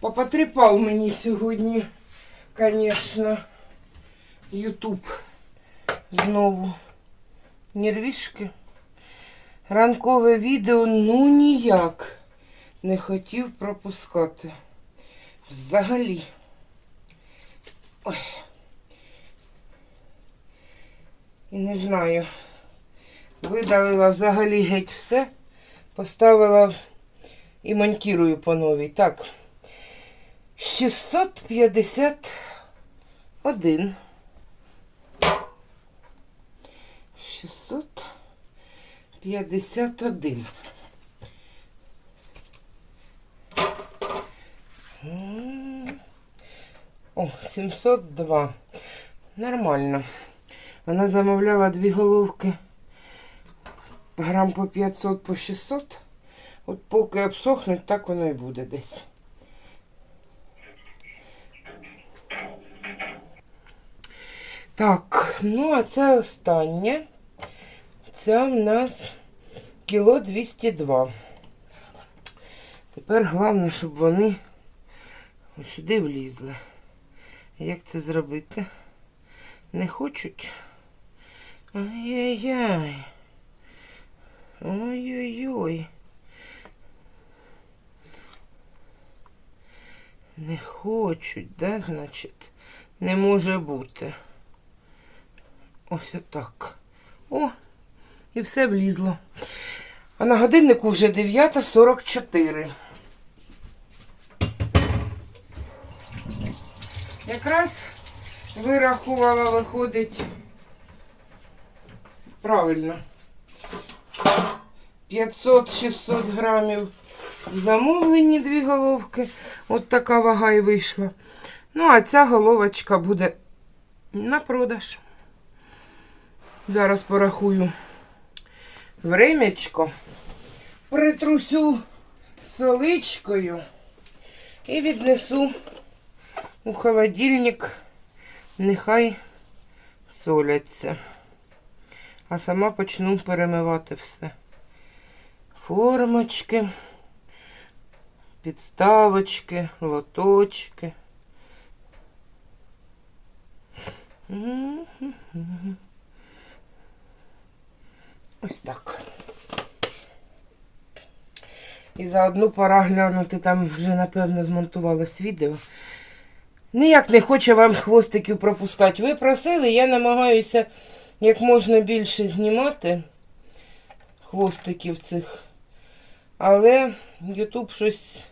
Попотріпав мені сьогодні, звісно, Ютуб знову. Нервішки. Ранкове відео ну ніяк не хотів пропускати. Взагалі. Ой. І не знаю. Видалила взагалі геть все. Поставила і монтірую по новій. Так. 651. 651. О, 702. Нормально. Вона замовляла дві головки. Грам по 500, по 600. От поки обсохнуть, так воно і буде десь. Так, ну а це останнє. Це в нас кіло 202. Тепер головне, щоб вони сюди влізли. Як це зробити? Не хочуть? Ай-яй-яй. Ой-ой-ой. Не хочуть, да, значить? Не може бути. Ось отак. О, і все влізло. А на годиннику вже 9.44. Якраз вирахувала, виходить правильно. 500-600 грамів в замовленні дві головки. От така вага і вийшла. Ну, а ця головочка буде на продаж. Зараз порахую времечко, притрусю соличкою і віднесу у холодильник. Нехай соляться. А сама почну перемивати все. Формочки, підставочки, лоточки. Ось так. І заодно пора глянути, там вже, напевно, змонтувалось відео. Ніяк не хоче вам хвостиків пропускати. Ви просили, я намагаюся як можна більше знімати хвостиків цих. Але Ютуб щось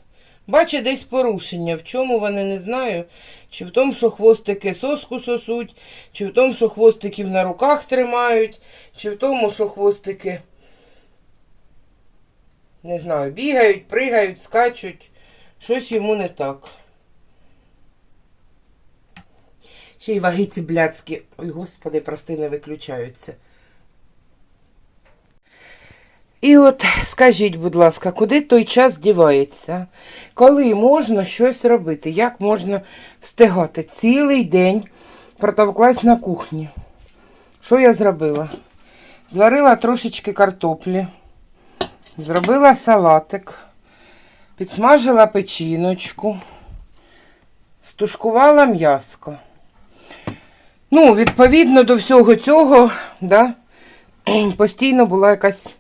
бачить десь порушення. В чому вони не знаю. Чи в тому, що хвостики соску сосуть, чи в тому, що хвостиків на руках тримають, чи в тому, що хвостики, не знаю, бігають, пригають, скачуть. Щось йому не так. Ще й вагиці блядські. Ой, господи, прости, не виключаються. І от скажіть, будь ласка, куди той час дівається? Коли можна щось робити? Як можна встигати? Цілий день протовклась на кухні. Що я зробила? Зварила трошечки картоплі, зробила салатик, підсмажила печіночку, стушкувала м'яско. Ну, відповідно до всього цього, да, постійно була якась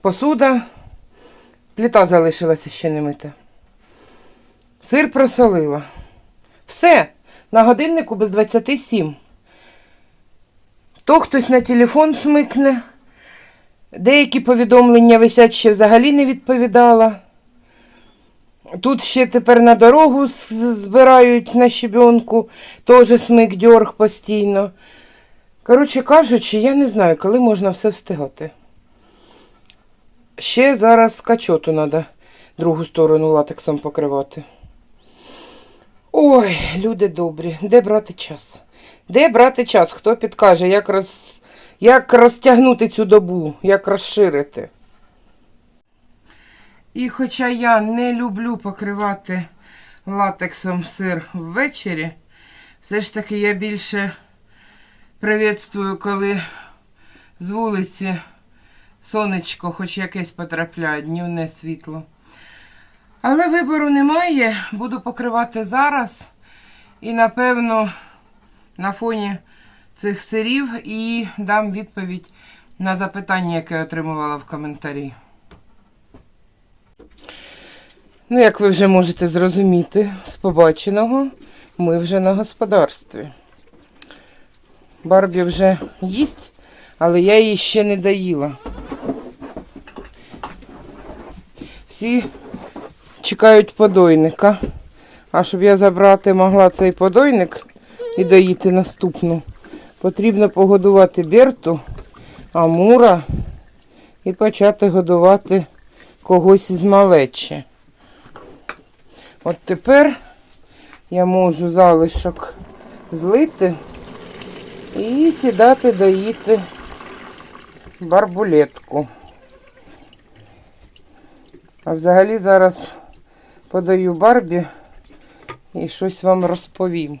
посуда, плита залишилася ще не мита. Сир просолила. Все, на годиннику без 27. То хтось на телефон смикне. Деякі повідомлення висять ще взагалі не відповідала. Тут ще тепер на дорогу збирають на щебенку, теж смик дьорг постійно. Коротше кажучи, я не знаю, коли можна все встигати. Ще зараз качоту треба другу сторону латексом покривати. Ой, люди добрі, де брати час? Де брати час? Хто підкаже, як, роз... як розтягнути цю добу, як розширити? І хоча я не люблю покривати латексом сир ввечері. Все ж таки я більше приветствую, коли з вулиці сонечко, хоч якесь потрапляє, днівне світло. Але вибору немає. Буду покривати зараз. І, напевно, на фоні цих сирів і дам відповідь на запитання, яке отримувала в коментарі. Ну, як ви вже можете зрозуміти з побаченого, ми вже на господарстві. Барбі вже їсть, але я її ще не доїла. Всі чекають подойника. А щоб я забрати могла цей подойник і доїти наступну, потрібно погодувати Берту, Амура і почати годувати когось із малечі. От тепер я можу залишок злити і сідати доїти барбулетку. А взагалі зараз подаю Барбі і щось вам розповім.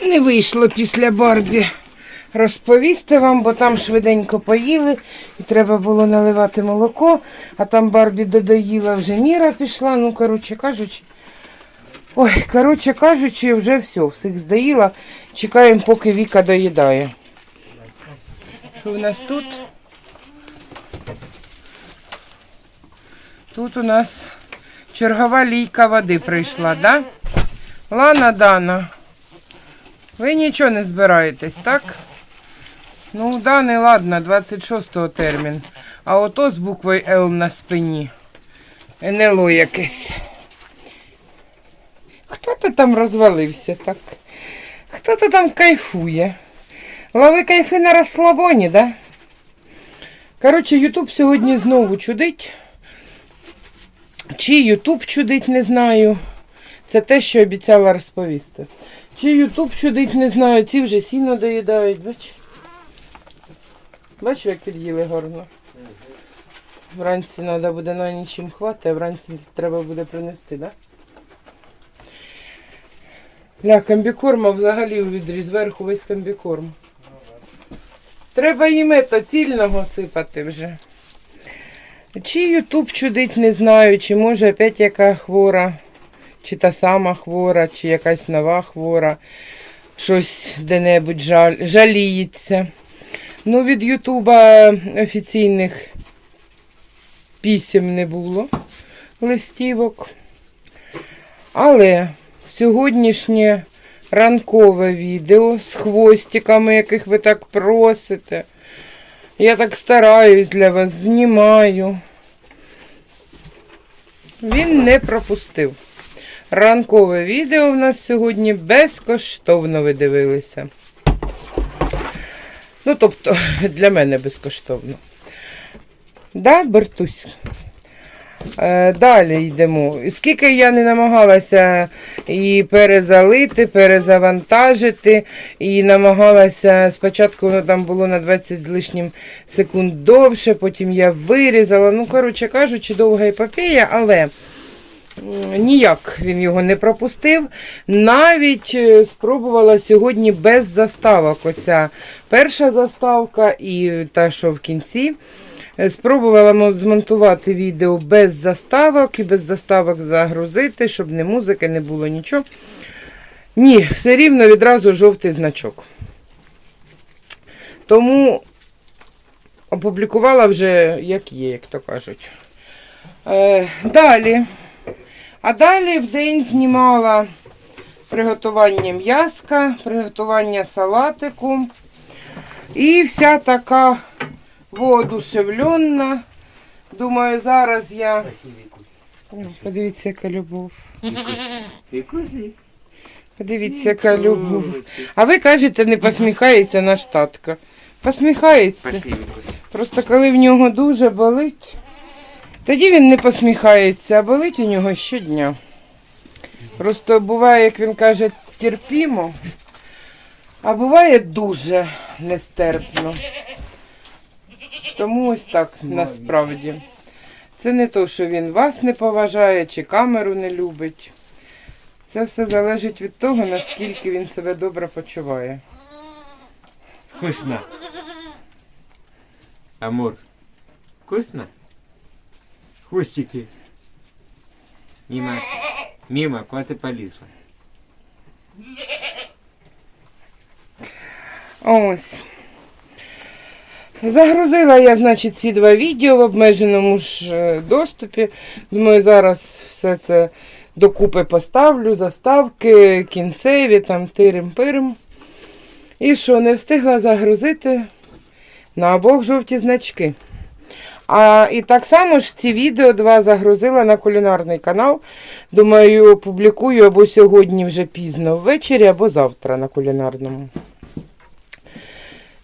Не вийшло після Барбі розповісти вам, бо там швиденько поїли і треба було наливати молоко, а там Барбі додоїла, вже міра пішла. Ну, коротше кажучи. Ой, коротше кажучи, вже все, всіх здоїла. Чекаємо, поки Віка доїдає. Що в нас тут? Тут у нас чергова лійка води прийшла, да? Лана Дана. Ви нічого не збираєтесь, так? Ну, да, не ладно, 26-го термін. А ото з буквою Л на спині. НЛО якесь. Хто то там розвалився так? Хто то там кайфує? Лови кайфи на розслабоні, да? Коротше, Ютуб сьогодні знову чудить. Чи Ютуб чудить, не знаю. Це те, що обіцяла розповісти. Чи Ютуб чудить, не знаю. Ці вже сіно доїдають, бач. Бачиш, як під'їли гарно. Вранці треба буде на ніч їм хватить, а вранці треба буде принести, так? Да? Ля, комбікорма взагалі у відрі зверху весь комбікорм. Треба їм ето цільного сипати вже. Чи Ютуб чудить, не знаю, чи може опять яка хвора, чи та сама хвора, чи якась нова хвора, щось де-небудь жаль, жаліється. Ну, від Ютуба офіційних пісім не було листівок. Але сьогоднішнє ранкове відео з хвостиками, яких ви так просите. Я так стараюсь для вас, знімаю. Він не пропустив. Ранкове відео в нас сьогодні безкоштовно ви дивилися. Ну, тобто, для мене безкоштовно. Да, Бертусь? Е, Далі йдемо. Скільки я не намагалася і перезалити, перезавантажити, і намагалася, спочатку воно там було на 20 з лишнім секунд довше, потім я вирізала. Ну, коротше кажучи, довга епопея, але ніяк він його не пропустив. Навіть е, спробувала сьогодні без заставок. Оця перша заставка і та, що в кінці. Е, Спробувала змонтувати відео без заставок і без заставок загрузити, щоб не музики, не було нічого. Ні, все рівно відразу жовтий значок. Тому опублікувала вже як є, як то кажуть. Е, далі. А далі в день знімала приготування м'яска, приготування салатику. І вся така воодушевлена. Думаю, зараз я. Подивіться, яка любов. Подивіться, яка любов. А ви кажете, не посміхається наш татко. Посміхається. Просто коли в нього дуже болить, тоді він не посміхається, а болить у нього щодня. Просто буває, як він каже, терпімо, а буває дуже нестерпно. Тому ось так насправді. Це не то, що він вас не поважає чи камеру не любить. Це все залежить від того, наскільки він себе добре почуває. Вкусно. Амур. Вкусно? Хвостики. Мимо. Мимо, куда ты полезла? Ось. Загрузила я, значить, ці два відео в обмеженому ж е, доступі. Думаю, зараз все це докупи поставлю, заставки, кінцеві, там тирим-пирим. І що, не встигла загрузити на обох жовті значки. А і так само ж ці відео два загрузила на кулінарний канал. Думаю, опублікую або сьогодні вже пізно ввечері, або завтра на кулінарному.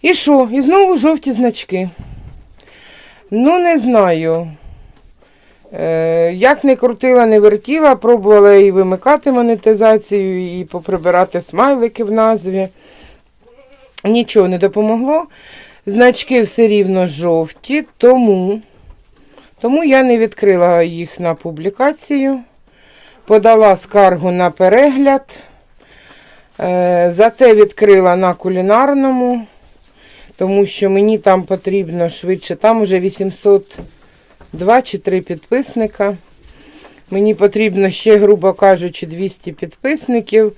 І що? І знову жовті значки. Ну, не знаю. Е, як не крутила, не вертіла, пробувала і вимикати монетизацію, і поприбирати смайлики в назві. Нічого не допомогло. Значки все рівно жовті, тому, тому я не відкрила їх на публікацію. Подала скаргу на перегляд. Е, зате відкрила на кулінарному тому що мені там потрібно швидше. Там уже 802 чи 3 підписника. Мені потрібно ще, грубо кажучи, 200 підписників.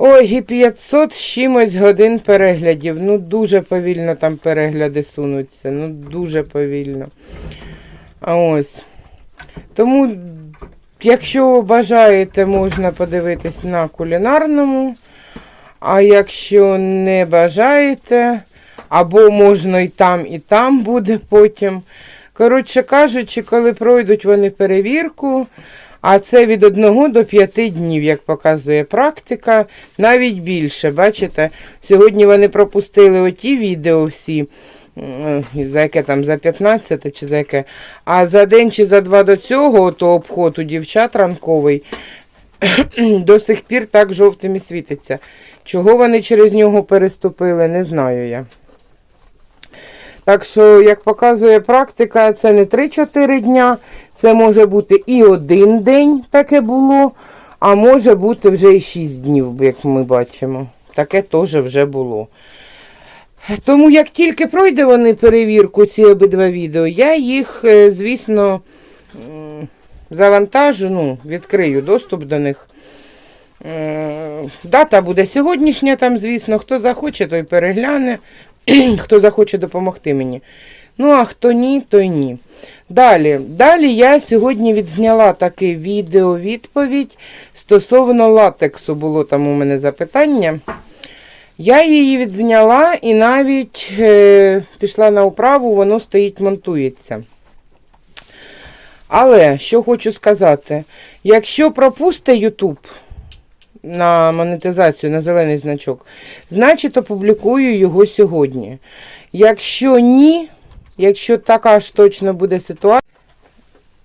Ой, і 500 з чимось годин переглядів. Ну, дуже повільно там перегляди сунуться. Ну, дуже повільно. А ось. Тому, якщо бажаєте, можна подивитись на кулінарному. А якщо не бажаєте, або можна і там, і там буде потім. Коротше кажучи, коли пройдуть вони перевірку, а це від 1 до 5 днів, як показує практика, навіть більше. Бачите, сьогодні вони пропустили оті відео всі. За яке там, за 15 чи за яке. А за день чи за два до цього, то обход у дівчат ранковий, до сих пір так жовтими світиться. Чого вони через нього переступили, не знаю я. Так що, як показує практика, це не 3-4 дня, це може бути і один день таке було, а може бути вже і 6 днів, як ми бачимо. Таке теж вже було. Тому як тільки пройде вони перевірку, ці обидва відео, я їх, е, звісно, завантажу, ну, відкрию доступ до них. Дата буде сьогоднішня, там, звісно, хто захоче, той перегляне, хто захоче допомогти мені. Ну, а хто ні, той ні. Далі, далі я сьогодні відзняла таке відео відповідь стосовно латексу. Було там у мене запитання. Я її відзняла і навіть е, пішла на управу, воно стоїть, монтується. Але що хочу сказати, якщо пропусте YouTube на монетизацію, на зелений значок, значить опублікую його сьогодні. Якщо ні, якщо така ж точно буде ситуація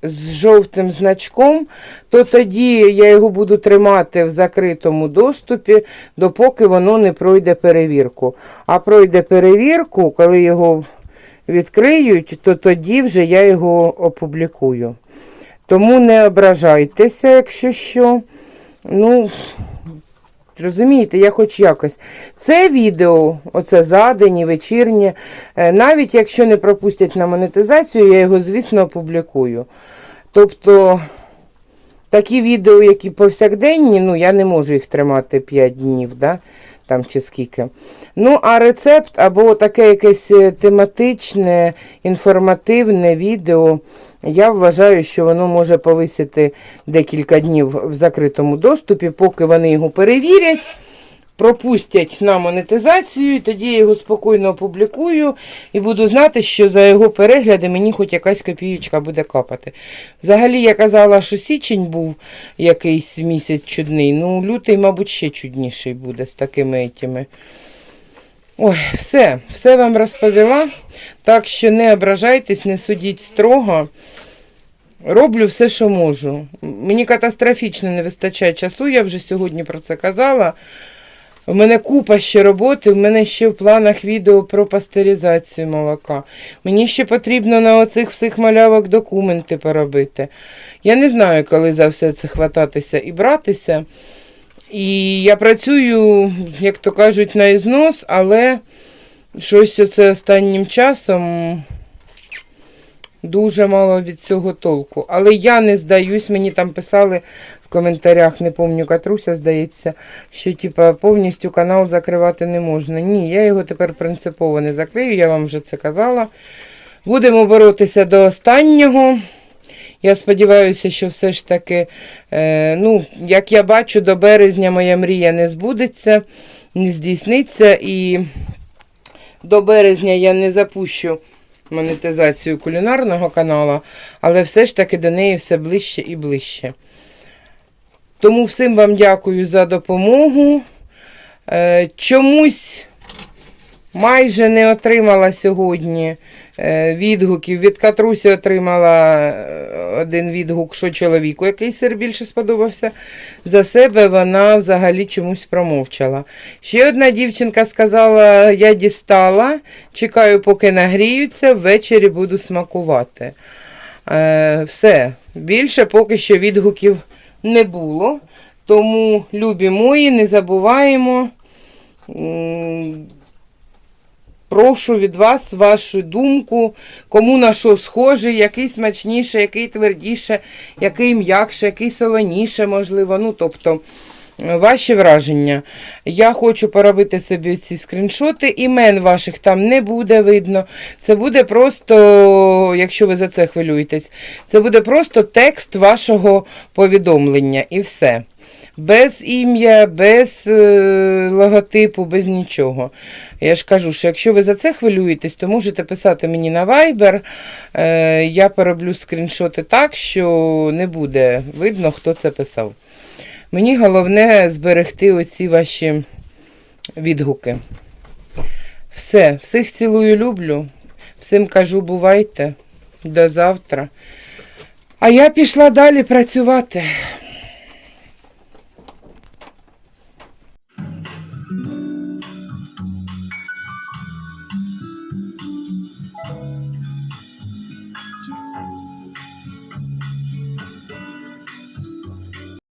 з жовтим значком, то тоді я його буду тримати в закритому доступі, допоки воно не пройде перевірку. А пройде перевірку, коли його відкриють, то тоді вже я його опублікую. Тому не ображайтеся, якщо що. Ну, розумієте, я хоч якось. Це відео, оце за день вечірнє, е, навіть якщо не пропустять на монетизацію, я його, звісно, опублікую. Тобто, такі відео, які повсякденні, ну, я не можу їх тримати 5 днів, да? там чи скільки. Ну, а рецепт або таке якесь е, тематичне, інформативне відео, я вважаю, що воно може повисіти декілька днів в закритому доступі, поки вони його перевірять, пропустять на монетизацію, і тоді я його спокійно опублікую і буду знати, що за його перегляди мені хоч якась копієчка буде капати. Взагалі, я казала, що січень був якийсь місяць чудний, ну лютий, мабуть, ще чудніший буде з такими етями. Ой, все, все вам розповіла. Так що не ображайтесь, не судіть строго. Роблю все, що можу. Мені катастрофічно не вистачає часу, я вже сьогодні про це казала. У мене купа ще роботи, в мене ще в планах відео про пастеризацію молока. Мені ще потрібно на оцих всіх малявок документи поробити. Я не знаю, коли за все це хвататися і братися. І я працюю, як то кажуть, на ізнос, але щось оце останнім часом дуже мало від цього толку. Але я не здаюсь, мені там писали в коментарях, не пам'ятаю, Катруся, здається, що типа, повністю канал закривати не можна. Ні, я його тепер принципово не закрию, я вам вже це казала. Будемо боротися до останнього. Я сподіваюся, що все ж таки, е, ну, як я бачу, до березня моя мрія не збудеться, не здійсниться. І до березня я не запущу монетизацію кулінарного каналу, але все ж таки до неї все ближче і ближче. Тому всім вам дякую за допомогу. Е, чомусь майже не отримала сьогодні е, відгуків. Від Катрусі отримала е, один відгук, що чоловіку який сир більше сподобався. За себе вона взагалі чомусь промовчала. Ще одна дівчинка сказала: я дістала, чекаю, поки нагріються, ввечері буду смакувати. Е, все. Більше поки що відгуків не було. Тому, любі мої, не забуваємо. Прошу від вас вашу думку, кому на що схожий, який смачніше, який твердіше, який м'якше, який солоніше, можливо. Ну, тобто, е, ваші враження. Я хочу поробити собі ці скріншоти, імен ваших там не буде видно. Це буде просто, якщо ви за це хвилюєтесь, це буде просто текст вашого повідомлення і все. Без ім'я, без е, логотипу, без нічого. Я ж кажу, що якщо ви за це хвилюєтесь, то можете писати мені на Viber. Е, я пороблю скріншоти так, що не буде видно, хто це писав. Мені головне зберегти оці ваші відгуки. Все, всіх цілую, люблю. Всім кажу, бувайте. До завтра. А я пішла далі працювати.